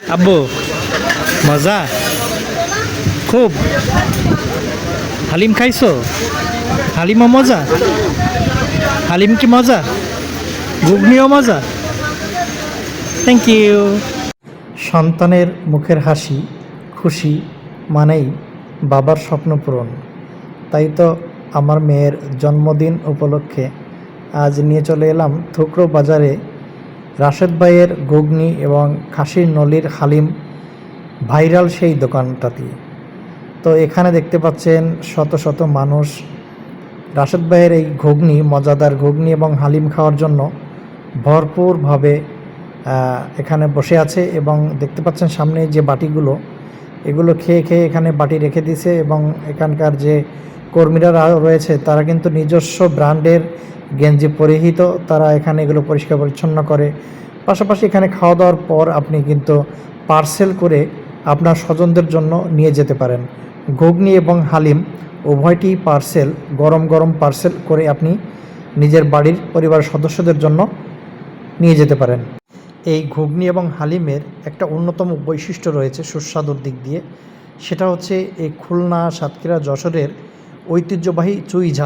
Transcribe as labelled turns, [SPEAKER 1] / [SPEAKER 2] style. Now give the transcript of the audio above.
[SPEAKER 1] আব্বু, মজা? খুব। হালিম খাইছো? হালিমও মজা? হালিম কি মজা? ঘুগনিও মজা? থ্যাংক ইউ সন্তানের মুখের হাসি, খুশি মানেই বাবার স্বপ্ন পূরণ। তাই তো আমার মেয়ের জন্মদিন উপলক্ষে আজ নিয়ে চলে এলাম থুকরো বাজারে রাশেদ ভাইয়ের ঘুগনি এবং খাসির নলির হালিম ভাইরাল সেই দোকানটাতে তো এখানে দেখতে পাচ্ছেন শত শত মানুষ রাশেদ ভাইয়ের এই ঘুগনি, মজাদার ঘুগনি এবং হালিম খাওয়ার জন্য ভরপুরভাবে এখানে বসে আছে এবং দেখতে পাচ্ছেন সামনে যে বাটিগুলো, এগুলো খেয়ে খেয়ে এখানে বাটি রেখে দিছে এবং এখানকার যে কর্মীরা রয়েছে তারা কিন্তু নিজস্ব ব্র্যান্ডের গেঞ্জি পরিহিত, তারা এখানে এগুলো পরিষ্কার পরিচ্ছন্ন করে। পাশাপাশি এখানে খাওয়া দাওয়ার পর আপনি কিন্তু পার্সেল করে আপনার স্বজনদের জন্য নিয়ে যেতে পারেন। ঘুগনি এবং হালিম, উভয়টি পার্সেল, গরম গরম পার্সেল করে আপনি নিজের বাড়ির পরিবারের সদস্যদের জন্য নিয়ে যেতে পারেন। এই ঘুগনি এবং হালিমের একটা অন্যতম বৈশিষ্ট্য রয়েছে সুস্বাদুর দিক দিয়ে। সেটা হচ্ছে এই খুলনা সাতক্ষীরা যশোরের ঐতিহ্যবাহী চুই ঝাল।